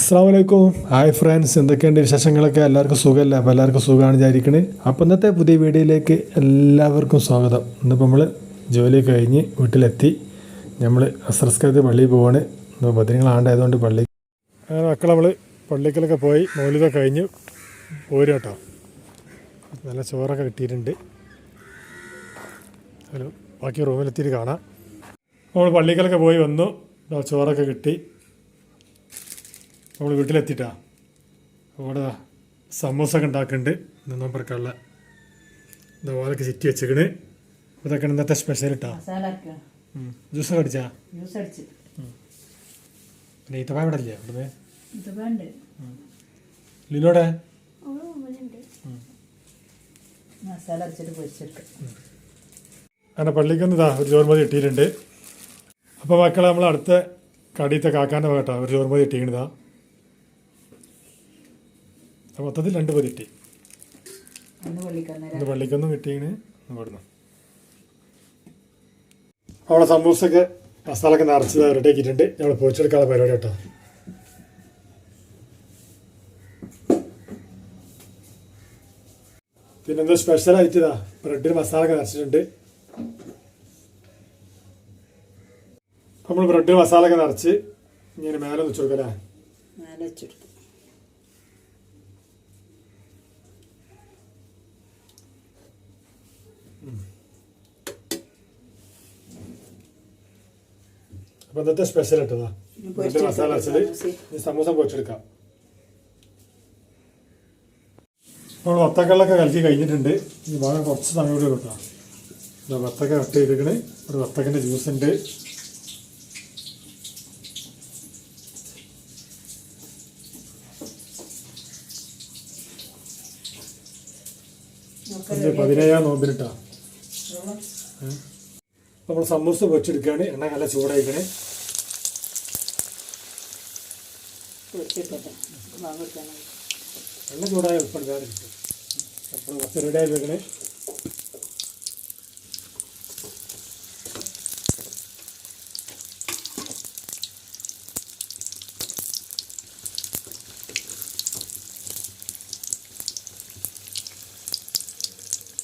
അസ്സാം വലൈക്കും hi friends എന്തൊക്കെയുണ്ട് വിശേഷങ്ങളൊക്കെ? എല്ലാവർക്കും സുഖമല്ല? അപ്പോൾ എല്ലാവർക്കും സുഖമാണ് വിചാരിക്കണേ. അപ്പോൾ ഇന്നത്തെ പുതിയ വീഡിയോയിലേക്ക് എല്ലാവർക്കും സ്വാഗതം. ഇന്നിപ്പോൾ നമ്മൾ ജോലി കഴിഞ്ഞ് വീട്ടിലെത്തി. നമ്മൾ അസ്രസ്കരത്ത് പള്ളിയിൽ പോവാണ്. ഇപ്പോൾ ഭദ്രങ്ങളാണ്ടായതുകൊണ്ട് പള്ളി അങ്ങനെ മക്കൾ നമ്മൾ പള്ളിക്കലൊക്കെ പോയി. മൗലിക കഴിഞ്ഞ്. പോരും കേട്ടോ. നല്ല ചോറൊക്കെ കിട്ടിയിട്ടുണ്ട്. ബാക്കി റൂമിലെത്തിയിട്ട് കാണാം. നമ്മൾ പള്ളിക്കലൊക്കെ പോയി വന്നു. ചോറൊക്കെ കിട്ടി. നമ്മൾ വീട്ടിലെത്തിയിട്ടാ. അവിടെ സമോസ ഒക്കെ ഉണ്ടാക്കുന്നുണ്ട് നിന്നും പറക്കാനുള്ള ഇതുപോലൊക്കെ ചുറ്റി വെച്ചിക്കണ്. ഇതൊക്കെ ഇന്നത്തെ സ്പെഷ്യൽ ഇട്ടാ. ജ്യൂസ് ഒക്കെ അടിച്ചാ പിന്നെ ഈത്തപ്പായ ഇവിടെ ഇല്ലേ? ഇവിടുന്ന്? ലിലോടെ? മസാല അരച്ചിട്ട് പൊരിച്ചെടുക്കുക അങ്ങനെ പള്ളിക്കൊന്ന് ഇതാ ഒരു ചോർമതി കിട്ടിയിട്ടുണ്ട്. അപ്പോൾ മക്കളെ നമ്മൾ അടുത്ത കടിയത്തെ കാക്കാന്റെ കേട്ടോ ഒരു ചോർമതി അപ്പോൾ മൊത്തത്തിൽ രണ്ട് പൊതി കിട്ടി. ഒന്ന് പള്ളിക്കൊന്ന് ഇന്ന് പള്ളിക്കൊന്നും കിട്ടിയാണ് ഇവിടുന്ന്. അവിടെ സമൂസൊക്കെ മസാലൊക്കെ നിറച്ച് റെഡി ആക്കിയിട്ടുണ്ട് നമ്മൾ പൊരിച്ചെടുക്കാനുള്ള പരിപാടി കേട്ടോ. പിന്നെ എന്തോ സ്പെഷ്യൽ ആയിട്ടാ ബ്രെഡിന് ബ്രെഡിൽ മസാല ഒക്കെ നിറച്ചിട്ടുണ്ട്. നമ്മൾ ബ്രെഡ് മസാല ഒക്കെ നിറച്ച് ഇങ്ങനെ മേലെ വെച്ചു കൊടുക്കല്ലേ? മേലെ വെച്ചെടുത്തു അപ്പോൾ ഇന്നത്തെ സ്പെഷ്യൽ ഇട്ടതാ മസാല പൊരിച്ചെടുക്കാം ഈ സമൂസ പൊരിച്ചെടുക്കാം. നമ്മൾ വത്തക്കളിലൊക്കെ കലക്കി കഴിഞ്ഞിട്ടുണ്ട്. ഈ ഭാഗം കുറച്ച് സമയം കൂടി കിട്ടാം. വത്തക്ക കട്ട് ചെയ്തിരിക്കണേ. ഒരു വത്തക്കന്റെ ജ്യൂസ് ഉണ്ട്. പതിനേഴാം നോമ്പിനിട്ടാ നമ്മൾ സമൂസ വെച്ചെടുക്കുകയാണ് എണ്ണ നല്ല ചൂടായിക്കണേ എണ്ണ ചൂടായ എളുപ്പം വേറെ കിട്ടും. അപ്പോൾ കുറച്ച് റെഡി ആയി വെക്കണേ.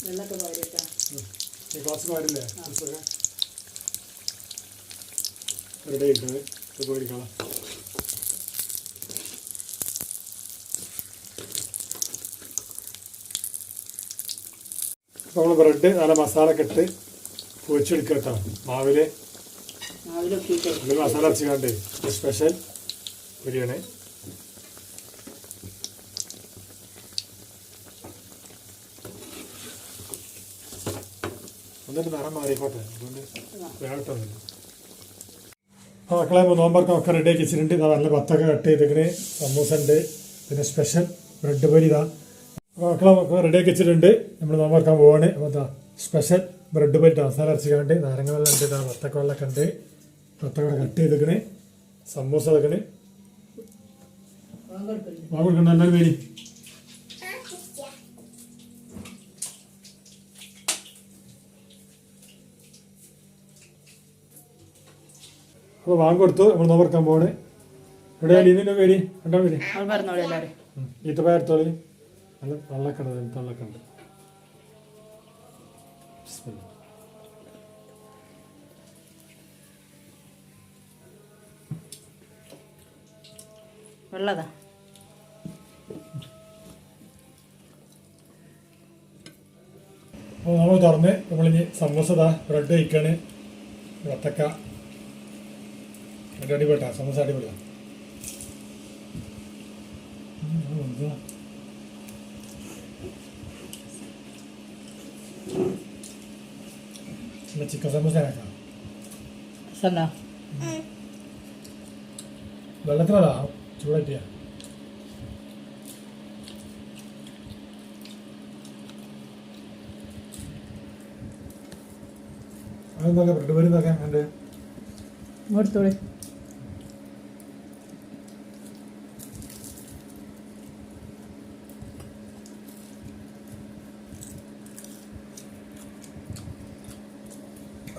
വെള്ളമൊക്കെ പോരിട്ടാ ഗ്ലാസ് പാടില്ലേ റെഡി ഇട്ടത് ഇത് അപ്പോൾ നമ്മൾ ബ്രെഡ് നല്ല മസാല ഒക്കെ ഇട്ട് പൊരിച്ചെടുക്കുക കേട്ടോ. ഇതിൽ മസാല അരച്ചുകാണ്ട് സ്പെഷ്യൽ ബിരിയാണി എന്നിട്ട് നിറം മാറിക്കോട്ടെ. അതുകൊണ്ട് വേട്ടൊന്നുമില്ല മക്കളെ നോമ്പർക്ക് ഒക്കെ റെഡി ആക്കി വെച്ചിട്ടുണ്ട് ഇതാ നല്ല പത്തൊക്കെ കട്ട് ചെയ്തിങ്ങനെ സമൂസ ഉണ്ട് പിന്നെ സ്പെഷ്യൽ ബ്രെഡ് പൊരി ഇതാ. അപ്പോൾ മക്കളെ ആക്കി വെച്ചിട്ടുണ്ട് നമ്മൾ നോമ്പർക്കാൻ പോവാണ്. അപ്പോൾ എന്താ സ്പെഷ്യൽ ബ്രെഡ് പൊരി മസാല അരച്ചിക്കാണ്ട് നാരങ്ങ വെള്ളം ഉണ്ട്. ഇതാ വത്തക്ക വെള്ളമൊക്കെ ഉണ്ട്. വത്തക്ക കട്ട് ചെയ്തിക്കണേ സമൂസ എടുക്കണേ വാങ്ങിക്കൊടുക്കില്ല വാ എല്ലാവരും പേര് അപ്പോൾ വാങ്ങ കൊടുത്തു നമ്മൾ നോക്കാൻ പോണ് എവിടെയാ ഇതിന്റെ പേര്? രണ്ടാം പേര്? ഈത്തപ്പയർത്തോളി നല്ല. വെള്ളതാ അപ്പോൾ നമ്മൾ തുറന്ന് നമ്മളിനി സമൂസ ഇതാ ബ്രെഡ് കഴിക്കാണ്. വത്തക്ക. നല്ല അടിപൊളിട്ടാ സമൂസ അടിപൊളിയാണ് ചിക്കൻ സമൂസ സന്നാ വെള്ളത്തിനതാ ചൂടായിട്ടിയാ. അതെന്താ ബ്രെഡ് വരുന്നൊക്കെ എന്റെ കൊടുത്തോളി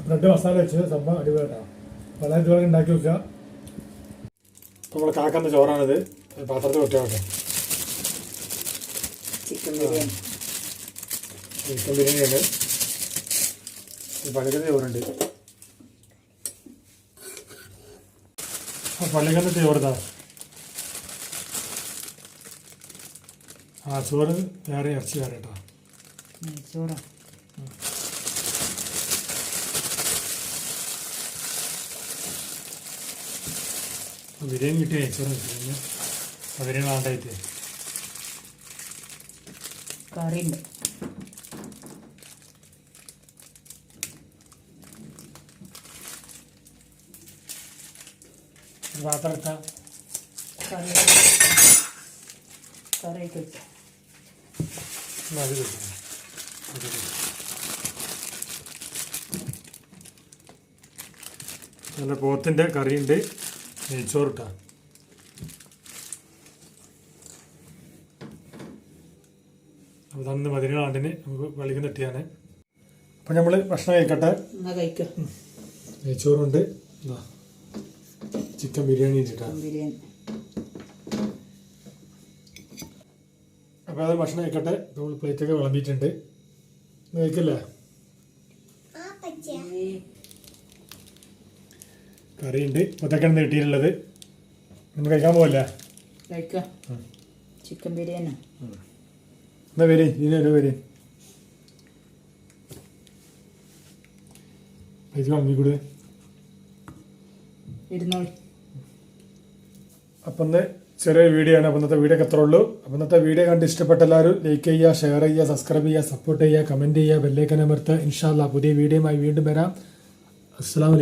ബ്രെഡ് മസാല വെച്ച് സംഭവം അടിപൊളിയാണ് വളരെ ഇതുപോലെ ഉണ്ടാക്കി വെക്കുക നമ്മൾ കാക്കുന്ന ചോറാണിത്. പാത്രത്തിൽ പാത്രത്തിൽ വെട്ടാവട്ടെ ചിക്കൻ ബിരിയാണി. ചിക്കൻ ബിരിയാണിയാണ്. പള്ളിക്കത്ത് ചോറുണ്ട്. ആ പള്ളിക്കത്ത് ചോറുതാ. ആ ചോറ് വേറെ ഇറച്ചി വേറെ കേട്ടോ. നെയ്ച്ചോറാ ബിരിയാണി കിട്ടി നെയ്ച്ചോറ് കിട്ടി ബിരിയാണി വേണ്ടായിട്ട് കറിയുണ്ട്. പാത്രം ഇട്ടാൽ കറി കറി കിട്ടും അത് കിട്ടും. നല്ല പോത്തിന്റെ കറിയുണ്ട്. നെയ്ച്ചോറിട്ടാ അപ്പോൾ തന്ന് പതിനേഴാണ്ടിന് നമുക്ക് പള്ളിക്ക് നെട്ടിയാണ് അപ്പം നമ്മൾ ഭക്ഷണം കഴിക്കട്ടെ? നെയ്ച്ചോറുണ്ട് ഇതാ ചിക്കൻ ബിരിയാണി ബിരിയാണി. അപ്പോൾ അത് ഭക്ഷണം കഴിക്കട്ടെ. നമ്മൾ പ്ലേറ്റൊക്കെ വിളമ്പിയിട്ടുണ്ട്. കഴിക്കല്ലേ? കറിയുണ്ട്. ഇപ്പത്തേക്കാണ് കിട്ടിയിട്ടുള്ളത്. നമ്മൾ കഴിക്കാൻ പോകല്ലേ. ചിക്കൻ ബിരിയാണി. എന്നാ വരി ഇനി ഒരു വരി പൈസ വാങ്ങിക്കൂടെ ഇരുന്നോളി അപ്പം ഇന്ന് ചെറിയ വീഡിയോ ആണ്. അപ്പം ഇന്നത്തെ വീഡിയോ ഒക്കെ അത്രേ ഉള്ളൂ. അപ്പം ഇന്നത്തെ വീഡിയോ കണ്ട് ഇഷ്ടപ്പെട്ട എല്ലാവരും ലൈക്ക് ചെയ്യുക ഷെയർ ചെയ്യുക സബ്സ്ക്രൈബ് ചെയ്യുക സപ്പോർട്ട് ചെയ്യുക കമന്റ് ചെയ്യുക ബെല്ലേക്കനമർത്ത് അമർത്തുക. ഇൻഷാല്ല പുതിയ വീഡിയോയുമായി വീണ്ടും വരാം. അസ്സാം